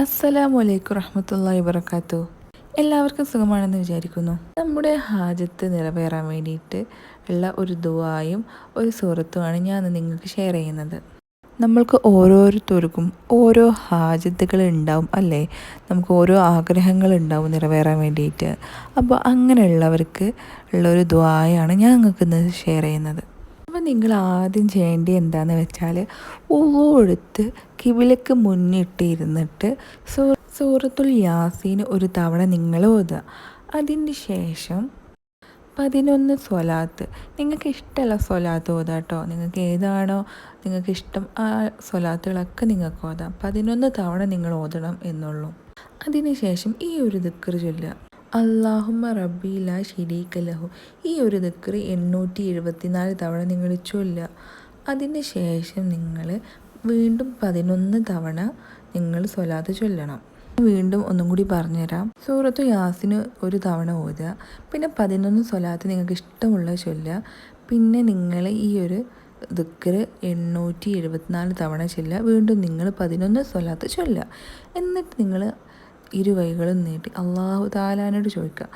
അസ്സലാമു അലൈക്കും റഹമത്തല്ലാ വബറകാത്തു. എല്ലാവർക്കും സുഖമാണെന്ന് വിചാരിക്കുന്നു. നമ്മുടെ ഹാജത്ത് നിറവേറാൻ വേണ്ടിയിട്ട് ഉള്ള ഒരു ദുവായും ഒരു സുഹൃത്തുമാണ് ഞാൻ നിങ്ങൾക്ക് ഷെയർ ചെയ്യുന്നത്. നമ്മൾക്ക് ഓരോരുത്തർക്കും ഓരോ ഹാജത്തുകൾ ഉണ്ടാവും അല്ലേ? നമുക്ക് ഓരോ ആഗ്രഹങ്ങൾ ഉണ്ടാവും നിറവേറാൻ വേണ്ടിയിട്ട്. അപ്പോൾ അങ്ങനെയുള്ളവർക്ക് ഉള്ള ഒരു ദ്വായാണ് ഞാൻ നിങ്ങൾക്ക് ഇന്ന് ഷെയർ ചെയ്യുന്നത്. അപ്പോൾ നിങ്ങൾ ആദ്യം ചെയ്യേണ്ടത് എന്താണെന്ന് വെച്ചാൽ ഉവ്വ എടുത്ത് കിവിലക്ക് മുന്നിട്ട് ഇരുന്നിട്ട് സൂ സൂറത്തുൽ യാസീന് ഒരു തവണ നിങ്ങൾ ഓതുക. അതിന് ശേഷം പതിനൊന്ന് സ്വലാത്ത്. നിങ്ങൾക്ക് ഇഷ്ടമുള്ള സ്വലാത്ത് ഓതാം കേട്ടോ. നിങ്ങൾക്ക് ഏതാണോ നിങ്ങൾക്ക് ഇഷ്ടം ആ സ്വലാത്തുകളൊക്കെ നിങ്ങൾക്ക് ഓതാം. പതിനൊന്ന് തവണ നിങ്ങൾ ഓതണം എന്നുള്ളൂ. അതിനുശേഷം ഈ ഒരു ദിക്കർ ചൊല്ലുക. അള്ളാഹുമ്മ റബ്ബി ലാ ഷരീക ലഹു. ഈ ഒരു ദിക്കർ എണ്ണൂറ്റി എഴുപത്തിനാല് തവണ നിങ്ങൾ ചൊല്ല അതിന് ശേഷം നിങ്ങൾ വീണ്ടും പതിനൊന്ന് തവണ നിങ്ങൾ സ്വലാത്ത് ചൊല്ലണം. വീണ്ടും ഒന്നും കൂടി പറഞ്ഞുതരാം. സൂറത്ത് യാസിന് ഒരു തവണ ഓതുക. പിന്നെ പതിനൊന്ന് സ്വലാത്ത് നിങ്ങൾക്ക് ഇഷ്ടമുള്ള ചൊല്ലുക. പിന്നെ നിങ്ങൾ ഈ ഒരു ദിക്കർ എണ്ണൂറ്റി എഴുപത്തിനാല് തവണ ചൊല്ലുക. വീണ്ടും നിങ്ങൾ പതിനൊന്ന് സ്വലാത്ത് ചൊല്ലുക. എന്നിട്ട് നിങ്ങൾ ഇരുവൈകളും നീട്ടി. അള്ളാഹു താലാനോട് ചോദിക്കുക.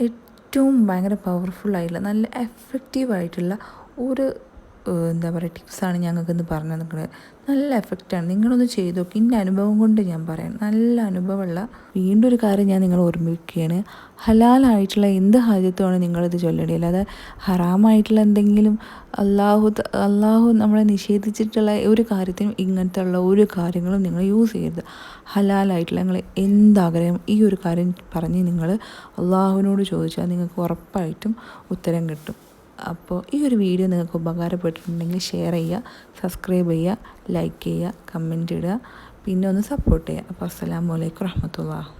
ഏറ്റവും ഭയങ്കര പവർഫുള്ളായിട്ടുള്ള നല്ല എഫക്റ്റീവായിട്ടുള്ള ഒരു എന്താ പറയുക ടിപ്സാണ് ഞങ്ങൾക്കിന്ന് പറഞ്ഞു തന്നിട്ടുള്ളത്. നല്ല എഫക്റ്റാണ് നിങ്ങളൊന്ന് ചെയ്ത് നോക്കി. എന്റെ അനുഭവം കൊണ്ട് ഞാൻ പറയാം. നല്ല അനുഭവമുള്ള വീണ്ടും ഒരു കാര്യം ഞാൻ നിങ്ങൾ ഓർമ്മിക്കുകയാണ് ഹലാലായിട്ടുള്ള എന്ത് ഹാജത്തുമാണ് നിങ്ങളിത് ചൊല്ലേണ്ടത്? അല്ലാതെ ഹറാമായിട്ടുള്ള എന്തെങ്കിലും അള്ളാഹു അള്ളാഹു നമ്മളെ നിഷേധിച്ചിട്ടുള്ള ഒരു കാര്യത്തിനും ഇങ്ങനത്തെ ഉള്ള ഒരു കാര്യങ്ങളും നിങ്ങൾ യൂസ് ചെയ്യരുത്. ഹലാലായിട്ടുള്ള നിങ്ങൾ എന്താഗ്രഹം ഈ ഒരു കാര്യം പറഞ്ഞ് നിങ്ങൾ അള്ളാഹുവിനോട് ചോദിച്ചാൽ നിങ്ങൾക്ക് ഉറപ്പായിട്ടും ഉത്തരം കിട്ടും. അപ്പോൾ ഈ ഒരു വീഡിയോ നിങ്ങൾക്ക് ഉപകാരപ്പെട്ടിട്ടുണ്ടെങ്കിൽ ഷെയർ ചെയ്യുക സബ്സ്ക്രൈബ് ചെയ്യുക ലൈക്ക് ചെയ്യുക കമന്റ് ഇടുക പിന്നെ ഒന്ന് സപ്പോർട്ട് ചെയ്യുക. അപ്പോൾ അസ്സാം വലൈക്കും വറഹമത്തുള്ള